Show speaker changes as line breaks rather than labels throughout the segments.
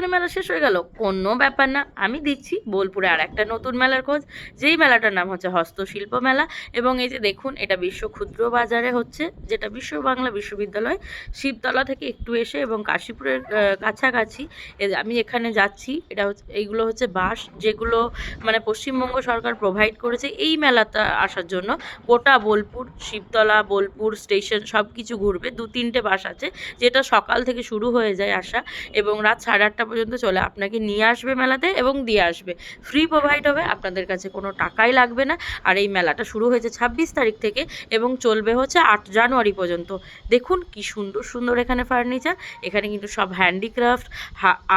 শান্তিনিকেতনে মেলা শেষ হয়ে গেল। কোনো ব্যাপার না, আমি দিচ্ছি বোলপুরে আর একটা নতুন মেলার খোঁজ। যেই মেলাটার নাম হচ্ছে হস্তশিল্প মেলা এবং এই যে দেখুন, এটা বিশ্ব ক্ষুদ্র বাজারে হচ্ছে, যেটা বিশ্ব বাংলা বিশ্ববিদ্যালয় শিবতলা থেকে একটু এসে এবং কাশীপুরের কাছাকাছি। আমি এখানে যাচ্ছি, এটা হচ্ছে, এইগুলো হচ্ছে বাস যেগুলো মানে পশ্চিমবঙ্গ সরকার প্রোভাইড করেছে। এই মেলাটা আসার জন্য গোটা বোলপুর, শিবতলা, বোলপুর স্টেশন সব কিছু ঘুরবে। দু তিনটে বাস আছে, যেটা সকাল থেকে শুরু হয়ে যায় আসা এবং রাত সাড়ে আটটা পর্যন্ত চলে, আপনাকে নিয়ে আসবে মেলাতে এবং দিয়ে আসবে। ফ্রি প্রোভাইড হবে, আপনাদের কাছে কোনো টাকাই লাগবে না। আর এই মেলাটা শুরু হয়েছে ছাব্বিশ তারিখ থেকে এবং চলবে হচ্ছে আট জানুয়ারি পর্যন্ত। দেখুন কি সুন্দর সুন্দর এখানে ফার্নিচার এখানে কিন্তু সব হ্যান্ডিক্রাফট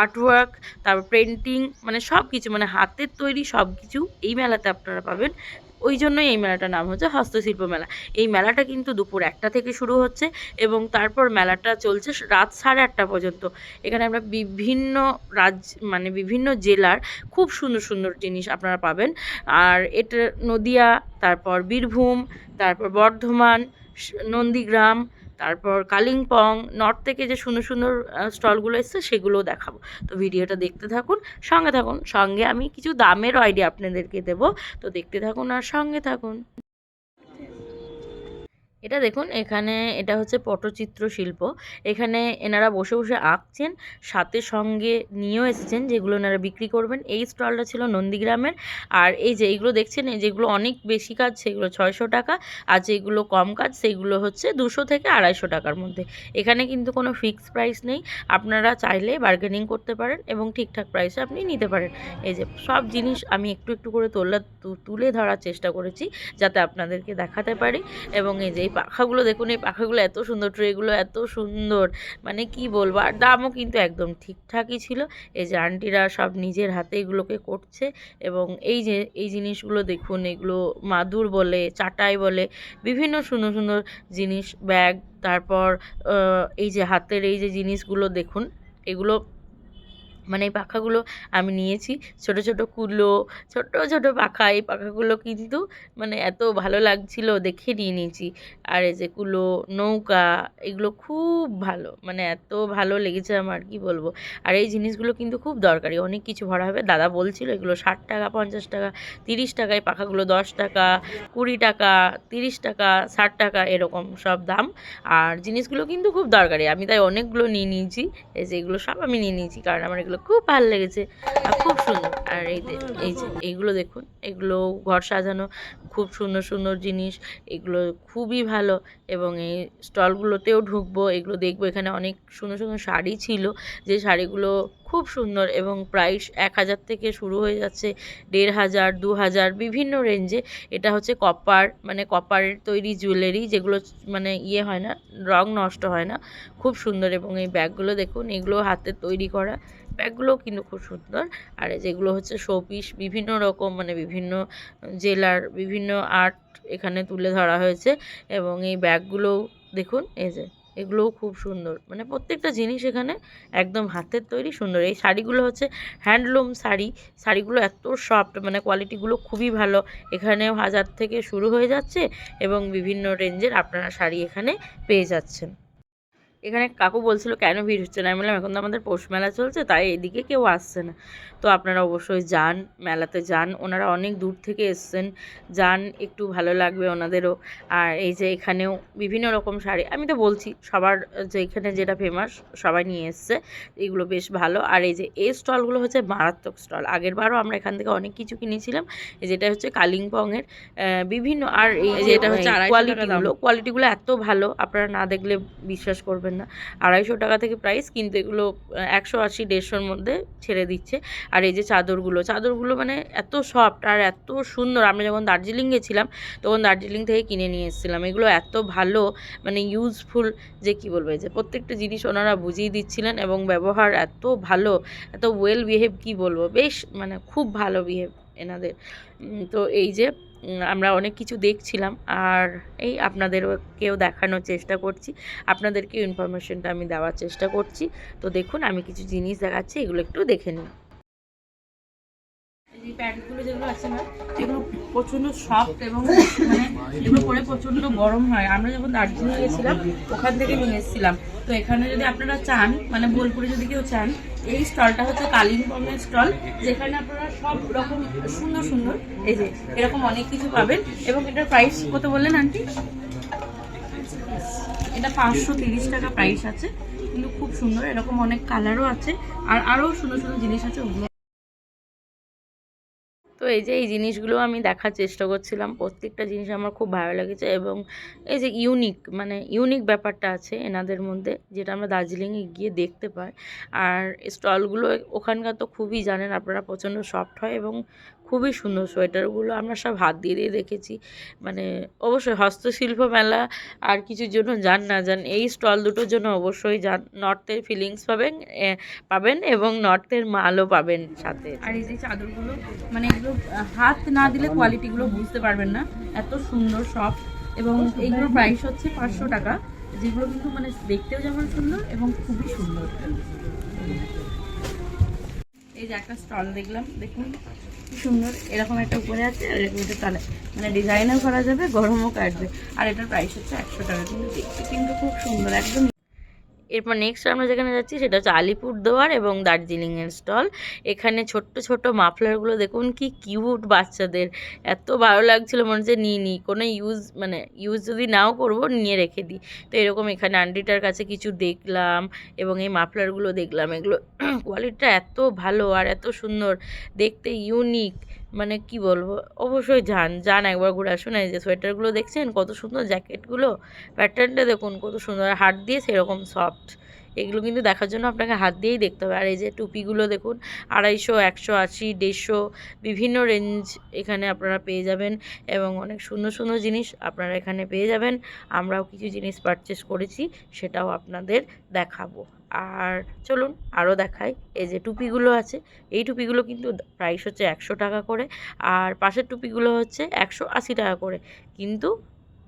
আর্ট ওয়ার্ক তারপর পেন্টিং মানে সব কিছু মানে হাতের তৈরি সব কিছু এই মেলাতে আপনারা পাবেন। ওই জন্যই এই মেলাটার নাম হচ্ছে হস্তশিল্প মেলা। এই মেলাটা কিন্তু দুপুর একটা থেকে শুরু হচ্ছে এবং তারপর মেলাটা চলছে রাত সাড়ে আটটা পর্যন্ত। এখানে আমরা বিভিন্ন রাজ মানে বিভিন্ন জেলার খুব সুন্দর সুন্দর জিনিস আপনারা পাবেন। আর এটা নদিয়া, তারপর বীরভূম, তারপর বর্ধমান, নন্দীগ্রাম তারপর কালিম্পং নর্থ থেকে যে সুন্দর সুন্দর স্টলগুলো এসছে সেগুলোও দেখাবো। তো ভিডিওটা দেখতে থাকুন, সঙ্গে থাকুন। সঙ্গে আমি কিছু দামেরও আইডিয়া আপনাদেরকে দেবো। তো দেখতে থাকুন আর সঙ্গে থাকুন। এটা দেখুন, এখানে এটা হচ্ছে পটচিত্র শিল্প। এখানে এনারা বসে বসে আঁকছেন, সাথে সঙ্গে নিয়েও এসেছেন যেগুলো এনারা বিক্রি করবেন। এই স্টলটা ছিল নন্দীগ্রামের। আর এই যে এইগুলো দেখছেন, এই যেগুলো অনেক বেশি কাজ, সেগুলো ছয়শো টাকা। আর যেগুলো কম কাজ, সেগুলো হচ্ছে দুশো থেকে আড়াইশো টাকার মধ্যে। এখানে কিন্তু কোনো ফিক্স প্রাইস নেই। আপনারা চাইলে বার্গেনিং করতে পারেন এবং ঠিকঠাক প্রাইসে আপনি নিতে পারেন। এই যে সব জিনিস আমি একটু একটু করে তোলা তুলে ধরার চেষ্টা করেছি যাতে আপনাদেরকে দেখাতে পারি। এবং এই যে এই পাখাগুলো দেখুন, এই পাখাগুলো এত সুন্দর, ট্রেগুলো এত সুন্দর মানে কি বলব? আর দামও কিন্তু একদম ঠিকঠাকই ছিল। এই যে আন্টিরা সব নিজের হাতে এগুলোকে করছে এবং এই যে, এই জিনিসগুলো দেখুন, এগুলো মাদুর বলে, চাটাই বলে, বিভিন্ন সুন্দর সুন্দর জিনিস, ব্যাগ, তারপর এই যে হাতের এই যে জিনিসগুলো দেখুন, এগুলো মানে এই পাখাগুলো আমি নিয়েছি। ছোট ছোট কুলো, ছোট ছোট পাখা, এই পাখাগুলো কিন্তু মানে এত ভালো লাগছিল দেখে নিয়ে নিয়েছি। আর এই যে কুলো, নৌকা, এগুলো খুব ভালো মানে এত ভালো লেগেছে আমার, কি বলব? আর এই জিনিসগুলো কিন্তু খুব দরকারি, অনেক কিছু ভরা হবে। দাদা বলছিল এগুলো ষাট টাকা, পঞ্চাশ টাকা, তিরিশ টাকায় পাখাগুলো দশ টাকা, কুড়ি টাকা, তিরিশ টাকা, ষাট টাকা, এরকম সব দাম। আর জিনিসগুলো কিন্তু খুব দরকারি, আমি তাই অনেকগুলো নিয়ে নিয়েছি। এই যে এগুলো সব আমি নিয়ে নিয়েছি, কারণ আমার এগুলো খুব ভালো লেগেছে। আর খুব সুন্দর। আর এই এই যে এইগুলো দেখুন, এগুলো ঘর সাজানো খুব সুন্দর সুন্দর জিনিস। এগুলো খুবই ভালো। এবং এই স্টলগুলোতেও ঢুকবো। এগুলো দেখব। এখানে অনেক সুন্দর সুন্দর শাড়ি ছিল। যে শাড়িগুলো খুব সুন্দর এবং প্রাইস এক হাজার থেকে শুরু হয়ে যাচ্ছে। দেড় হাজার, দু হাজার বিভিন্ন রেঞ্জে এটা হচ্ছে কপার মানে কপারের তৈরি জুয়েলারি যেগুলো মানে ইয়ে হয় না, রং নষ্ট হয় না। খুব সুন্দর। এবং এই ব্যাগগুলো দেখুন, এগুলো হাতে তৈরি করা। ব্যাগগুলোও কিন্তু খুব সুন্দর। আর যেগুলো হচ্ছে শোপিস বিভিন্ন রকম মানে বিভিন্ন জেলার বিভিন্ন আর্ট এখানে তুলে ধরা হয়েছে এবং এই ব্যাগগুলোও দেখুন, এই যে এগুলোও খুব সুন্দর। মানে প্রত্যেকটা জিনিস এখানে একদম হাতের তৈরি সুন্দর। এই শাড়িগুলো হচ্ছে হ্যান্ডলুম শাড়ি। শাড়িগুলো এত সফট মানে কোয়ালিটিগুলো খুবই ভালো। এখানেও হাজার থেকে শুরু হয়ে যাচ্ছে এবং বিভিন্ন রেঞ্জের আপনারা শাড়ি এখানে পেয়ে যাচ্ছেন। এখানে কাকু বলছিল, কেন ভিড় হচ্ছে না? আমি বললাম, এখন তো আমাদের পৌষ মেলা চলছে, তাই এদিকে কেউ আসছে না। তো আপনারা অবশ্যই যান মেলাতে যান। ওনারা অনেক দূর থেকে এসছেন। যান একটু ভালো লাগবে ওনাদেরও। আর এই যে এখানেও বিভিন্ন রকম শাড়ি আমি তো বলছি সবার যে এখানে যেটা ফেমাস সবাই নিয়ে এসছে। এগুলো বেশ ভালো। আর এই যে এই স্টলগুলো হচ্ছে মারাত্মক স্টল আগের বারও আমরা এখান থেকে অনেক কিছু কিনেছিলাম। এই যেটা হচ্ছে কালিম্পংয়ের বিভিন্ন আর এই যে এটা হচ্ছে কোয়ালিটিগুলো কোয়ালিটিগুলো এত ভালো আপনারা না দেখলে বিশ্বাস করবেন না। আড়াইশো টাকা থেকে প্রাইস কিন্তু এগুলো একশো আশি দেড়শোর মধ্যে ছেড়ে দিচ্ছে। আর এই যে চাদরগুলো চাদরগুলো মানে এত সফট আর এত সুন্দর। আমরা যখন দার্জিলিং গেছিলাম, তখন দার্জিলিং থেকে কিনে নিয়ে এসেছিলাম। এগুলো এত ভালো মানে ইউজফুল যে কি বলব যে প্রত্যেকটা জিনিস ওনারা বুঝিয়ে দিচ্ছিলেন এবং ব্যবহার এত ভালো, এত ওয়েল বিহেভ কি বলব, বেশ মানে খুব ভালো বিহেভ এনাদের। তো এই যে আমরা অনেক কিছু দেখছিলাম আর এই আপনাদেরকেও দেখানোর চেষ্টা করছি। আপনাদেরকে ইনফরমেশনটা আমি দেওয়ার চেষ্টা করছি। তো দেখুন, আমি কিছু জিনিস দেখাচ্ছি, এগুলো একটু দেখে নিন এই সফট এবং মানে এগুলো পরে গরম হয়। আমরা যখন দার্জিলিং ওখান থেকে এসেছিলাম। তো এখানে যদি আপনারা চান মানে বোলপুরে যদি কেউ চান, এই স্টলটা হচ্ছে স্টল, যেখানে আপনারা সব রকম সুন্দর সুন্দর এরকম অনেক কিছু পাবেন। এবং এটার প্রাইস কত বললেন আন্টি? এটা পাঁচশো টাকা প্রাইস আছে। কিন্তু খুব সুন্দর, এরকম অনেক কালারও আছে। আর আরও সুন্দর সুন্দর জিনিস আছে ওগুলো। এই যে এই জিনিসগুলো আমি দেখার চেষ্টা করছিলাম, প্রত্যেকটা জিনিস আমার খুব ভালো লেগেছে এবং এই যে ইউনিক মানে ইউনিক ব্যাপারটা আছে এনাদের মধ্যে, যেটা আমরা দার্জিলিংয়ে গিয়ে দেখতে পাই। আর স্টলগুলো ওখানকার তো খুবই জানেন, আপনারা প্রচণ্ড সফট হয় এবং খুবই সুন্দর সোয়েটারগুলো আমরা সব হাত দিয়ে দিয়ে দেখেছি। মানে অবশ্যই হস্তশিল্প মেলা আর কিছুর জন্য যান না যান, এই স্টল দুটোর জন্য অবশ্যই যান। নর্থের ফিলিংস পাবেন পাবেন এবং নর্থের মালও পাবেন সাথে। আর এই যে চাদরগুলো মানে এগুলো হাত না দিলে কোয়ালিটিগুলো বুঝতে পারবেন না। এত সুন্দর সব এবং এইগুলোর প্রাইস হচ্ছে পাঁচশো টাকা। যেগুলো কিন্তু মানে দেখতেও যেমন সুন্দর এবং খুবই সুন্দর। এই যে একটা স্টল দেখলাম, দেখুন। সুন্দর। এরকম একটা উপরে আছে, আর এরকম একটা তালে মানে ডিজাইনও করা যাবে, গরমও কাটবে। আর এটার প্রাইস হচ্ছে একশো টাকা। কিন্তু দেখতে কিন্তু খুব সুন্দর, একদম এরপর নেক্সট আমরা যেখানে যাচ্ছি সেটা হচ্ছে আলিপুরদুয়ার এবং দার্জিলিংয়ের স্টল। এখানে ছোট্ট ছোট্ট মাফলারগুলো দেখুন, কি কিউট বাচ্চাদের। এত ভালো লাগছিল, মনে হচ্ছে নিয়ে নিই। কোনো ইউজ মানে ইউজ যদি নাও করব, নিয়ে রেখে দিই। তো এরকম এখানে আন্টিটার কাছে কিছু দেখলাম এবং এই মাফলারগুলো দেখলাম। এগুলো কোয়ালিটিটা এত ভালো আর এত সুন্দর, দেখতে ইউনিক মানে কি বলব? অবশ্যই যান যান একবার ঘুরে আসুন। এই যে সোয়েটারগুলো দেখছেন, কত সুন্দর জ্যাকেটগুলো। প্যাটার্নটা দেখুন, কত সুন্দর। হাট দিয়ে সেরকম সফট এগুলো কিন্তু দেখার জন্য আপনাকে হাত দিয়েই দেখতে হবে। আর এই যে টুপিগুলো দেখুন, আড়াইশো, একশো, আশি, দেড়শো, বিভিন্ন রেঞ্জ এখানে আপনারা পেয়ে যাবেন এবং অনেক সুন্দর সুন্দর জিনিস আপনারা এখানে পেয়ে যাবেন। আমরাও কিছু জিনিস পারচেস করেছি, সেটাও আপনাদের দেখাবো। আর চলুন আরও দেখাই, এই যে টুপিগুলো আছে, এই টুপিগুলো কিন্তু প্রাইস হচ্ছে একশো টাকা করে, আর পাশের টুপিগুলো হচ্ছে একশো আশি টাকা করে। কিন্তু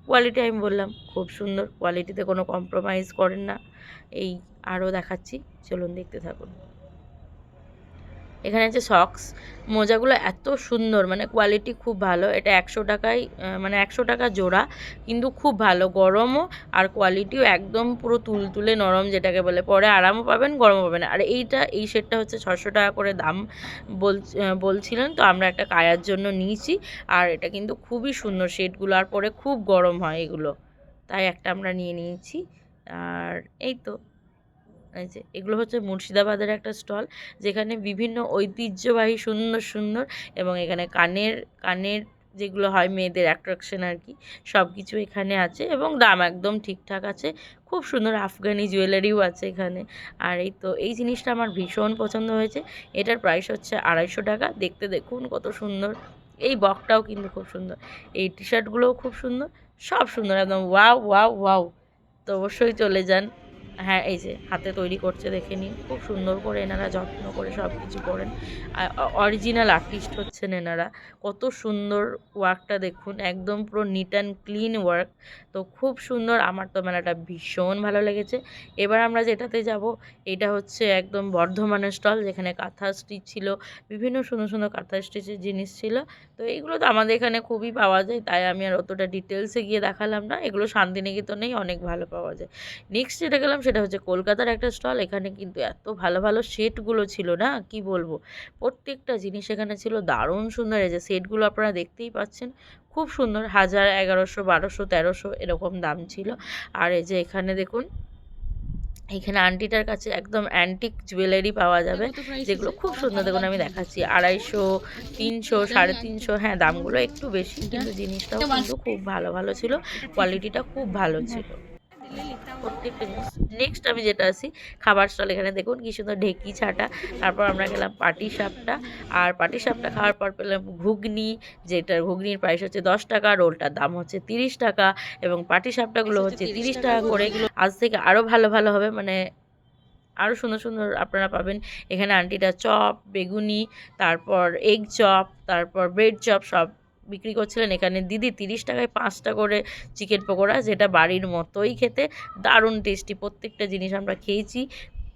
কোয়ালিটি আমি বললাম, খুব সুন্দর কোয়ালিটিতে কোনো কম্প্রোমাইজ করেন না। এই আরও দেখাচ্ছি, চলুন দেখতে থাকুন। এখানে আছে সক্স মোজাগুলো এত সুন্দর মানে কোয়ালিটি খুব ভালো। এটা একশো টাকায় মানে একশো টাকা জোড়া, কিন্তু খুব ভালো। গরমও আর কোয়ালিটিও একদম পুরো তুলতুলে নরম যেটাকে বলে। পরে আরামও পাবেন, গরমও পাবেন। আর এইটা, এই সেটটা হচ্ছে ছশো টাকা করে দাম বল বলছিলেন। তো আমরা একটা কায়ার জন্য নিয়েছি, আর এটা কিন্তু খুবই সুন্দর শেডগুলো আর পরে খুব গরম হয় এগুলো। তাই একটা আমরা নিয়ে নিয়েছি। আর এই তো। এই যে, এগুলো হচ্ছে মুর্শিদাবাদের একটা স্টল, যেখানে বিভিন্ন ঐতিহ্যবাহী সুন্দর সুন্দর এবং এখানে কানের কানের যেগুলো হয় মেয়েদের অ্যাট্রাকশন আর কি সব কিছু এখানে আছে এবং দাম একদম ঠিকঠাক আছে। খুব সুন্দর আফগানি জুয়েলারিও আছে এখানে। আর এই তো, এই জিনিসটা আমার ভীষণ পছন্দ হয়েছে। এটার প্রাইস হচ্ছে আড়াইশো টাকা। দেখতে দেখুন কত সুন্দর। এই বকটাও কিন্তু খুব সুন্দর। এই টি শার্টগুলোও খুব সুন্দর। সব সুন্দর, একদম ওয়াও ওয়াও ওয়াও তো অবশ্যই চলে যান। হ্যাঁ এই যে হাতে তৈরি করছে, দেখে নিন। খুব সুন্দর করে এনারা যত্ন করে সব কিছু করেন অরিজিনাল আর্টিস্ট হচ্ছেন এনারা। কত সুন্দর ওয়ার্কটা দেখুন, একদম পুরো নিট অ্যান্ড ক্লিন ওয়ার্ক তো খুব সুন্দর, আমার তো মেলাটা ভীষণ ভালো লেগেছে। এবার আমরা যেটাতে যাব, এটা হচ্ছে একদম বর্ধমানের স্টল যেখানে কাঁথা স্টিচ ছিল। বিভিন্ন সুন্দর সুন্দর কাঁথা স্টিচের জিনিস ছিল। তো এইগুলো তো আমাদের এখানে খুবই পাওয়া যায়, তাই আমি আর অতটা ডিটেলসে গিয়ে দেখালাম না। এগুলো শান্তিনিকেতনেই অনেক ভালো পাওয়া যায়। নেক্সট যেটা গেলাম সেটা হচ্ছে কলকাতার একটা স্টল এখানে কিন্তু এত ভালো ভালো সেটগুলো ছিল না কি বলব? প্রত্যেকটা জিনিস এখানে ছিল দারুণ সুন্দর এই যে সেটগুলো আপনারা দেখতেই পাচ্ছেন খুব সুন্দর হাজার এগারোশো বারোশো তেরোশো এরকম দাম ছিল। আর এই যে এখানে দেখুন এখানে আন্টিটার কাছে একদম অ্যান্টিক জুয়েলারি পাওয়া যাবে যেগুলো খুব সুন্দর দেখুন আমি দেখাচ্ছি আড়াইশো তিনশো সাড়ে তিনশো হ্যাঁ দামগুলো একটু বেশি কিন্তু জিনিসটাও কিন্তু খুব ভালো ভালো ছিল কোয়ালিটিটা খুব ভালো ছিল। নেক্সট আমি যেটা আছি খাবার স্টল এখানে দেখুন কি সুন্দর ঢেকি ছাটা। তারপর আমরা গেলাম পাটি সাপটা। আর পাটি সাপটা খাওয়ার পর পেলাম ঘুগনি যেটার ঘুগনির প্রাইস হচ্ছে দশ টাকা রোলটার দাম হচ্ছে তিরিশ টাকা এবং পাটি সাপটাগুলো হচ্ছে তিরিশ টাকা করে। আজ থেকে আরও ভালো ভালো হবে মানে আরও সুন্দর সুন্দর আপনারা পাবেন। এখানে আন্টিটা চপ বেগুনি তারপর এগ চপ তারপর ব্রেড চপ সব বিক্রি করছিলেন। এখানে দিদি তিরিশ টাকায় পাঁচটা করে চিকেন পকোড়া, যেটা বাড়ির মতোই খেতে। দারুণ টেস্টি প্রত্যেকটা জিনিস আমরা খেয়েছি।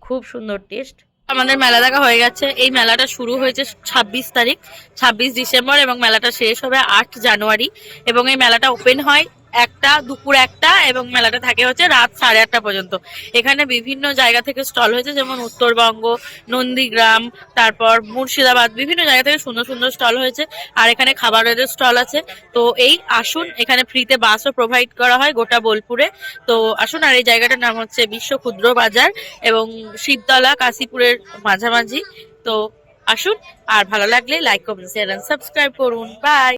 খুব সুন্দর টেস্ট আমাদের মেলা দেখা হয়ে গেছে। এই মেলাটা শুরু হয়েছে ছাব্বিশ তারিখ, ছাব্বিশ ডিসেম্বর এবং মেলাটা শেষ হবে আট জানুয়ারি এবং এই মেলাটা ওপেন হয় একটা, দুপুর একটা এবং মেলাটা থাকে হচ্ছে রাত সাড়ে আটটা পর্যন্ত। এখানে বিভিন্ন জায়গা থেকে স্টল হয়েছে, যেমন উত্তরবঙ্গ, নন্দীগ্রাম, তারপর মুর্শিদাবাদ, বিভিন্ন জায়গা থেকে সুন্দর সুন্দর স্টল হয়েছে আর এখানে খাবারের স্টল আছে। তো এই আসুন, এখানে ফ্রিতে বাসও প্রোভাইড করা হয় গোটা বোলপুরে। তো আসুন, আর এই জায়গাটার নাম হচ্ছে বিশ্ব ক্ষুদ্র বাজার এবং শিবতলা, কাশীপুরের মাঝামাঝি। তো আসুন, আর ভালো লাগলে লাইক কমেন্ট শেয়ার সাবস্ক্রাইব করুন। বাই